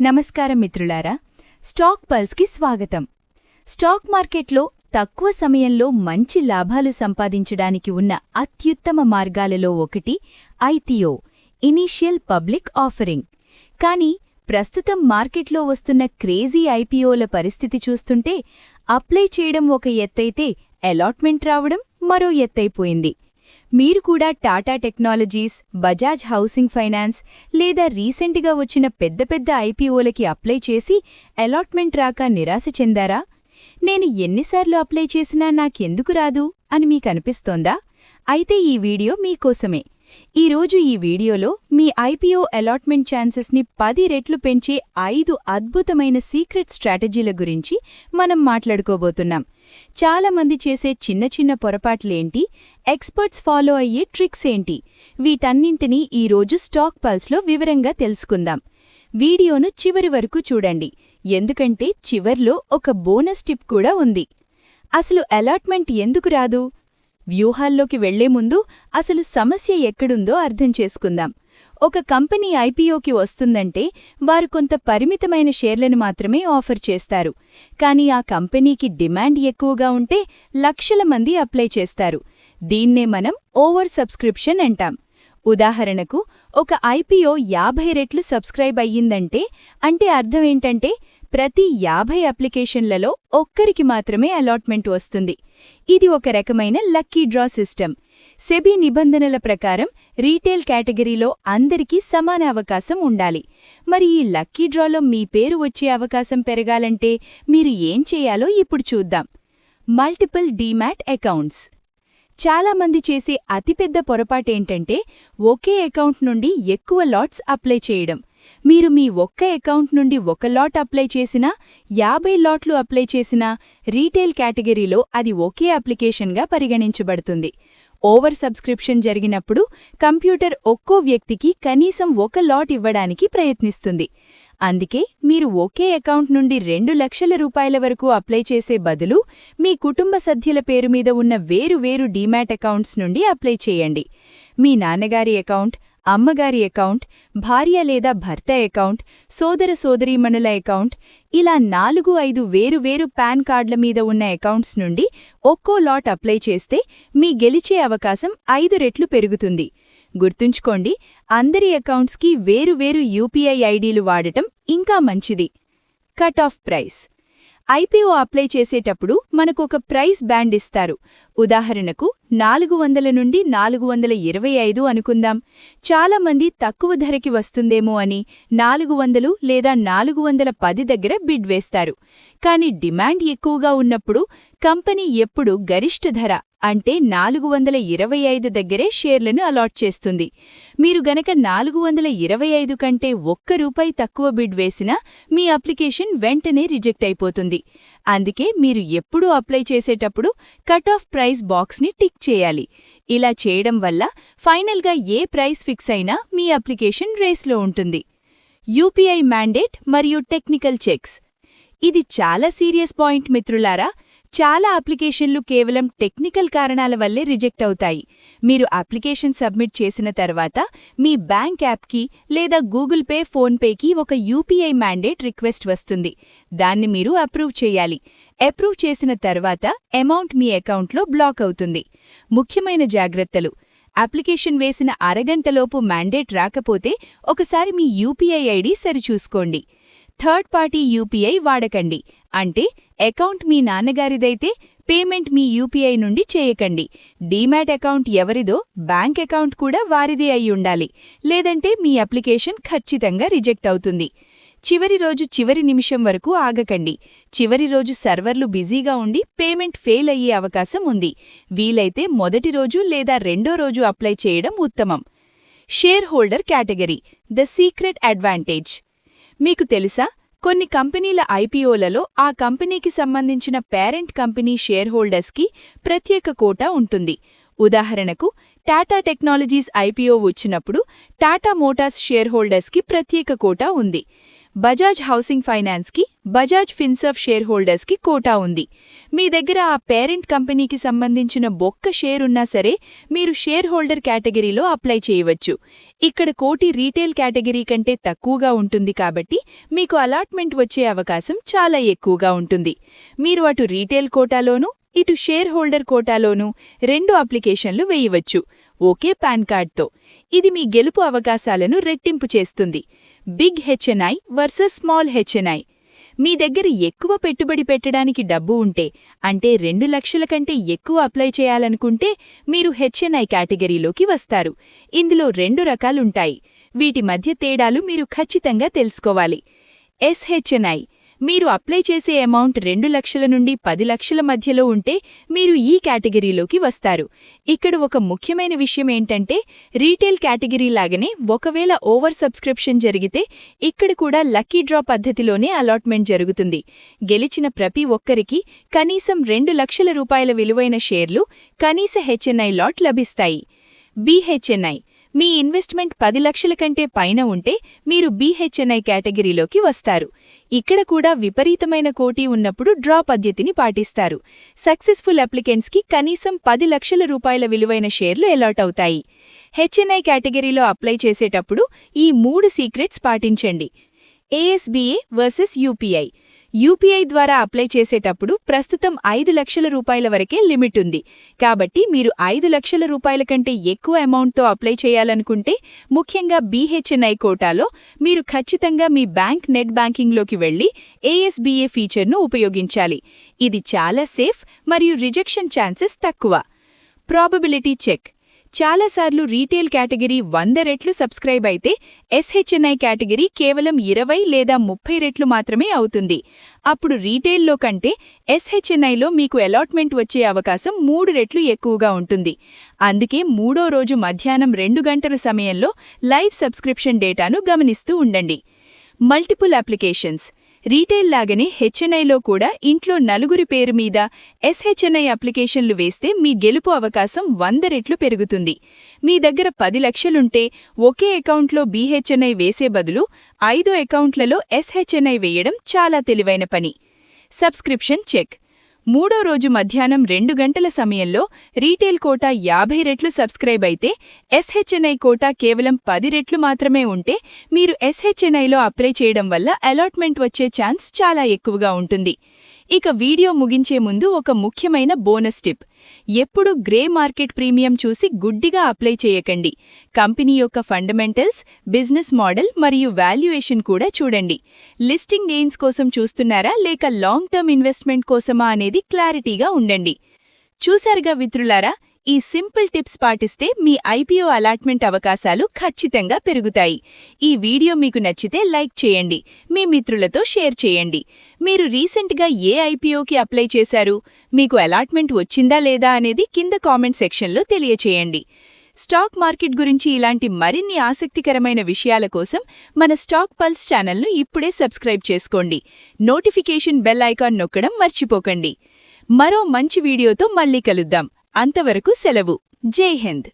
నమస్కారం మిత్రులారా స్టాక్ పల్స్కి స్వాగతం. స్టాక్ మార్కెట్లో తక్కువ సమయంలో మంచి లాభాలు సంపాదించడానికి ఉన్న అత్యుత్తమ మార్గాలలో ఒకటి ఐపిఓ ఇనీషియల్ పబ్లిక్ ఆఫరింగ్. కానీ ప్రస్తుతం మార్కెట్లో వస్తున్న క్రేజీ ఐపీఓల పరిస్థితి చూస్తుంటే అప్లై చేయడం ఒక ఎత్తైతే అలాట్మెంట్ రావడం మరో ఎత్తైపోయింది. మీరు కూడా Tata technologies Bajaj housing finance లేదా రీసెంట్గా వచ్చిన పెద్ద పెద్ద ఐపీఓలకి అప్లై చేసి అలాట్మెంట్ రాక నిరాశ చెందారా? నేను ఎన్నిసార్లు అప్లై చేసినా నాకెందుకు రాదు అని మీకనిపిస్తోందా? అయితే ఈ వీడియో మీకోసమే ఈరోజు ఈ వీడియోలో మీ ఐపీఓ అలాట్మెంట్ ఛాన్సెస్ని పది రెట్లు పెంచే ఐదు అద్భుతమైన సీక్రెట్ స్ట్రాటజీల గురించి మనం మాట్లాడుకోబోతున్నాం. చాలామంది చేసే చిన్న చిన్న పొరపాట్లేంటి? ఎక్స్పర్ట్స్ ఫాలో అయ్యే ట్రిక్స్ ఏంటి? వీటన్నింటినీ ఈరోజు స్టాక్ పల్స్లో వివరంగా తెలుసుకుందాం. వీడియోను చివరి వరకు చూడండి. ఎందుకంటే చివర్లో ఒక బోనస్ టిప్ కూడా ఉంది. అసలు అలాట్మెంట్ ఎందుకు రాదు? వ్యూహాల్లోకి వెళ్ళే ముందు అసలు సమస్య ఎక్కడుందో అర్థం చేసుకుందాం. ఒక కంపెనీ ఐపీఓకి వస్తుందంటే వారు కొంత పరిమితమైన షేర్లను మాత్రమే ఆఫర్ చేస్తారు. కానీ ఆ కంపెనీకి డిమాండ్ ఎక్కువగా ఉంటే లక్షల మంది అప్లై చేస్తారు. దీన్నే మనం ఓవర్ సబ్స్క్రిప్షన్ అంటాం. ఉదాహరణకు ఒక ఐపీఓ యాభై రెట్లు సబ్స్క్రైబ్ అయ్యిందంటే అంటే అర్థమేంటంటే ప్రతి యాభై అప్లికేషన్లలో ఒక్కరికి మాత్రమే అలాట్మెంట్ వస్తుంది. ఇది ఒక రకమైన లక్కీ డ్రా సిస్టమ్ సెబీ నిబంధనల ప్రకారం రీటైల్ కేటగిరీలో అందరికీ సమాన అవకాశం ఉండాలి. మరి ఈ లక్కీ డ్రాలో మీ పేరు వచ్చే అవకాశం పెరగాలంటే మీరు ఏం చేయాలో ఇప్పుడు చూద్దాం. Multiple demat accounts. చాలామంది చేసే అతిపెద్ద పొరపాటేంటంటే ఒకే అకౌంట్ నుండి ఎక్కువ లాట్స్ అప్లై చేయడం. మీరు మీ ఒక్క అకౌంట్ నుండి ఒక లాట్ అప్లై చేసినా యాభై లాట్లు అప్లై చేసినా రీటైల్ కేటగిరీలో అది ఒకే అప్లికేషన్గా పరిగణించబడుతుంది. ఓవర్ సబ్స్క్రిప్షన్ జరిగినప్పుడు కంప్యూటర్ ఒక్కో వ్యక్తికి కనీసం ఒక లాట్ ఇవ్వడానికి ప్రయత్నిస్తుంది. అందుకే మీరు ఒకే అకౌంట్ నుండి రెండు లక్షల రూపాయల వరకు అప్లై చేసే బదులు మీ కుటుంబ సభ్యుల పేరు మీద ఉన్న వేరు వేరు డీమ్యాట్ అకౌంట్స్ నుండి అప్లై చేయండి. మీ నాన్నగారి అకౌంట్ అమ్మగారి అకౌంట్ భార్య లేదా భర్త అకౌంట్ సోదర సోదరీమణుల అకౌంట్ ఇలా నాలుగు ఐదు వేరు వేరు పాన్ కార్డుల మీద ఉన్న అకౌంట్స్ నుండి ఒక్కో లాట్ అప్లై చేస్తే మీ గెలిచే అవకాశం ఐదు రెట్లు పెరుగుతుంది. గుర్తుంచుకోండి అందరి అకౌంట్స్కి వేరువేరు యూపీఐ ఐడీలు వాడటం ఇంకా మంచిది. Cut off price. IPO apply చేసేటప్పుడు మనకు ఒక ప్రైస్ బ్యాండ్ ఇస్తారు. ఉదాహరణకు నాలుగు వందల నుండి నాలుగు వందల ఇరవై ఐదు అనుకుందాం. చాలామంది తక్కువ ధరకి వస్తుందేమో అని నాలుగు వందలు లేదా నాలుగు వందల పది దగ్గర బిడ్ వేస్తారు. కానీ డిమాండ్ ఎక్కువగా ఉన్నప్పుడు కంపెనీ ఎప్పుడు గరిష్ట ధర అంటే నాలుగు వందల ఇరవై ఐదు దగ్గరే షేర్లను అలాట్ చేస్తుంది. మీరు గనక నాలుగు వందల ఇరవై ఐదు కంటే ఒక్క రూపాయి తక్కువ బిడ్ వేసినా మీ అప్లికేషన్ వెంటనే రిజెక్ట్ అయిపోతుంది. అందుకే మీరు ఎప్పుడూ అప్లై చేసేటప్పుడు కట్ ఆఫ్ ప్రైస్ బాక్స్ని టిక్ చేయాలి. ఇలా చేయడం వల్ల ఫైనల్గా ఏ ప్రైస్ ఫిక్స్ అయినా మీ అప్లికేషన్ రేస్లో ఉంటుంది. యూపీఐ మ్యాండేట్ మరియు టెక్నికల్ చెక్స్. ఇది చాలా సీరియస్ పాయింట్ మిత్రులారా. చాలా అప్లికేషన్లు కేవలం టెక్నికల్ కారణాల వల్లే రిజెక్ట్ అవుతాయి. మీరు అప్లికేషన్ సబ్మిట్ చేసిన తర్వాత మీ బ్యాంక్ యాప్కి లేదా గూగుల్ పే ఫోన్పేకి ఒక యూపీఐ మ్యాండేట్ రిక్వెస్ట్ వస్తుంది. దాన్ని మీరు అప్రూవ్ చేయాలి. అప్రూవ్ చేసిన తర్వాత అమౌంట్ మీ అకౌంట్లో బ్లాక్ అవుతుంది. ముఖ్యమైన జాగ్రత్తలు. అప్లికేషన్ వేసిన అరగంటలోపు మ్యాండేట్ రాకపోతే ఒకసారి మీ యూపీఐ ఐడి సరిచూసుకోండి. థర్డ్ పార్టీ యూపీఐ వాడకండి. అంటే అకౌంట్ మీ నాన్నగారిదైతే పేమెంట్ మీ యూపీఐ నుండి చేయకండి. డీమ్యాట్ అకౌంట్ ఎవరిదో బ్యాంక్ అకౌంట్ కూడా వారిదే అయి ఉండాలి. లేదంటే మీ అప్లికేషన్ ఖచ్చితంగా రిజెక్ట్ అవుతుంది. చివరి రోజు చివరి నిమిషం వరకు ఆగకండి. చివరి రోజు సర్వర్లు బిజీగా ఉండి పేమెంట్ ఫెయిల్ అయ్యే అవకాశం ఉంది. వీలైతే మొదటి రోజు లేదా రెండో రోజు అప్లై చేయడం ఉత్తమం. Shareholder category the secret advantage. మీకు తెలుసా? కొన్ని కంపెనీల ఐపీఓలలో ఆ కంపెనీకి సంబంధించిన పేరెంట్ కంపెనీ షేర్ హోల్డర్స్కి ప్రత్యేక కోటా ఉంటుంది. ఉదాహరణకు టాటా టెక్నాలజీస్ ఐపీఓ వచ్చినప్పుడు టాటా మోటార్స్ షేర్ హోల్డర్స్కి ప్రత్యేక కోటా ఉంది. బజాజ్ హౌసింగ్ ఫైనాన్స్కి బజాజ్ ఫిన్సర్వ్ షేర్ హోల్డర్స్కి కోటా ఉంది. మీ దగ్గర ఆ పేరెంట్ కంపెనీకి సంబంధించిన బొక్క షేర్ ఉన్నా సరే మీరు షేర్ హోల్డర్ కేటగిరీలో అప్లై చేయవచ్చు. ఇక్కడ కోటి రీటైల్ కేటగిరీ కంటే తక్కువగా ఉంటుంది కాబట్టి మీకు అలాట్మెంట్ వచ్చే అవకాశం చాలా ఎక్కువగా ఉంటుంది. మీరు అటు రీటైల్ కోటాలోనూ ఇటు షేర్ హోల్డర్ కోటాలోనూ రెండు అప్లికేషన్లు వేయవచ్చు. ఓకే పాన్ కార్డ్తో. ఇది మీ గెలుపు అవకాశాలను రెట్టింపు చేస్తుంది. Big HNI versus small HNI. మీ దగ్గర ఎక్కువ పెట్టుబడి పెట్టడానికి డబ్బు ఉంటే అంటే రెండు లక్షల కంటే ఎక్కువ అప్లై చేయాలనుకుంటే మీరు హెచ్ఎన్ఐ కేటగిరీలోకి వస్తారు. ఇందులో రెండు రకాలుంటాయి. వీటి మధ్య తేడాలు మీరు ఖచ్చితంగా తెలుసుకోవాలి. ఎస్హెచ్ఎన్ఐ మీరు అప్లై చేసే అమౌంట్ రెండు లక్షల నుండి పది లక్షల మధ్యలో ఉంటే మీరు ఈ కేటగిరీలోకి వస్తారు. ఇక్కడ ఒక ముఖ్యమైన విషయం ఏంటంటే రీటైల్ కేటగిరీ లాగానే ఒకవేళ ఓవర్ సబ్స్క్రిప్షన్ జరిగితే ఇక్కడ కూడా లక్కీ డ్రా పద్ధతిలోనే అలాట్మెంట్ జరుగుతుంది. గెలిచిన ప్రతి ఒక్కరికి కనీసం రెండు లక్షల రూపాయల విలువైన షేర్లు కనీస హెచ్ఎన్ఐ లాట్ లభిస్తాయి. బీహెచ్ఎన్ఐ మీ ఇన్వెస్ట్మెంట్ పది లక్షల కంటే పైన ఉంటే మీరు బీహెచ్ఎన్ఐ కేటగిరీలోకి వస్తారు. ఇక్కడ కూడా విపరీతమైన కోటీ ఉన్నప్పుడు డ్రా పద్ధతిని పాటిస్తారు. సక్సెస్ఫుల్ అప్లికెంట్స్కి కనీసం పది లక్షల రూపాయల విలువైన షేర్లు అలాట్ అవుతాయి. హెచ్ఎన్ఐ కేటగిరీలో అప్లై చేసేటప్పుడు ఈ మూడు సీక్రెట్స్ పాటించండి. ఏఎస్బీఏ వర్సెస్ యూపీఐ యూపీఐ ద్వారా అప్లై చేసేటప్పుడు ప్రస్తుతం ఐదు లక్షల రూపాయల వరకే లిమిట్ ఉంది. కాబట్టి మీరు ఐదు లక్షల రూపాయల కంటే ఎక్కువ అమౌంట్తో అప్లై చేయాలనుకుంటే ముఖ్యంగా బీహెచ్ఎన్ఐ కోటాలో మీరు ఖచ్చితంగా మీ బ్యాంక్ నెట్ బ్యాంకింగ్లోకి వెళ్ళి ఏఎస్బీఏ ఫీచర్ను ఉపయోగించాలి. ఇది చాలా సేఫ్ మరియు రిజెక్షన్ ఛాన్సెస్ తక్కువ. Probability check. చాలాసార్లు రీటైల్ కేటగిరీ వంద రెట్లు సబ్స్క్రైబ్ అయితే ఎస్హెచ్ఎన్ఐ కేటగిరీ కేవలం ఇరవై లేదా ముప్పై రెట్లు మాత్రమే అవుతుంది. అప్పుడు రీటైల్లో కంటే ఎస్హెచ్ఎన్ఐలో మీకు అలాట్మెంట్ వచ్చే అవకాశం మూడు రెట్లు ఎక్కువగా ఉంటుంది. అందుకే మూడో రోజు మధ్యాహ్నం రెండు గంటల సమయంలో లైవ్ సబ్స్క్రిప్షన్ డేటాను గమనిస్తూ ఉండండి. Multiple applications. రీటైల్ లాగానే హెచ్ఎన్ఐలో కూడా ఇంట్లో నలుగురి పేరు మీద ఎస్హెచ్ఎన్ఐ అప్లికేషన్లు వేస్తే మీ గెలుపు అవకాశం వంద రెట్లు పెరుగుతుంది. మీ దగ్గర పది లక్షలుంటే ఒకే అకౌంట్లో బీహెచ్ఎన్ఐ వేసే బదులు ఐదు అకౌంట్లలో ఎస్హెచ్ఎన్ఐ వేయడం చాలా తెలివైన పని. Subscription check. మూడో రోజు మధ్యాహ్నం రెండు గంటల సమయంలో రీటైల్ కోటా యాభై రెట్లు సబ్స్క్రైబ్ అయితే ఎస్హెచ్ఎన్ఐ కోటా కేవలం పది రెట్లు మాత్రమే ఉంటే మీరు ఎస్హెచ్ఎన్ఐలో అప్లై చేయడం వల్ల అలాట్మెంట్ వచ్చే ఛాన్స్ చాలా ఎక్కువగా ఉంటుంది. ఇక వీడియో ముగించే ముందు ఒక ముఖ్యమైన బోనస్ టిప్. ఎప్పుడు గ్రే మార్కెట్ ప్రీమియం చూసి గుడ్డిగా అప్లై చేయకండి. కంపెనీ యొక్క ఫండమెంటల్స్ బిజినెస్ మోడల్ మరియు వాల్యుయేషన్ కూడా చూడండి. లిస్టింగ్ గెయిన్స్ కోసం చూస్తున్నారా లేక లాంగ్ టర్మ్ ఇన్వెస్ట్మెంట్ కోసమా అనేది క్లారిటీగా ఉండండి. చూశారుగా విత్రులారా ఈ సింపుల్ టిప్స్ పాటిస్తే మీ ఐపీఓ అలాట్మెంట్ అవకాశాలు ఖచ్చితంగా పెరుగుతాయి. ఈ వీడియో మీకు నచ్చితే లైక్ చేయండి. మీ మిత్రులతో షేర్ చేయండి. మీరు రీసెంట్గా ఏ ఐపీఓకి అప్లై చేశారు? మీకు అలాట్మెంట్ వచ్చిందా లేదా అనేది కింద కామెంట్ సెక్షన్లో తెలియచేయండి. స్టాక్ మార్కెట్ గురించి ఇలాంటి మరిన్ని ఆసక్తికరమైన విషయాల కోసం మన స్టాక్ పల్స్ ఛానల్ను ఇప్పుడే సబ్స్క్రైబ్ చేసుకోండి. నోటిఫికేషన్ బెల్ ఐకాన్ నొక్కడం మర్చిపోకండి. మరో మంచి వీడియోతో మళ్ళీ కలుద్దాం. అంతవరకు సెలవు. జై హింద్.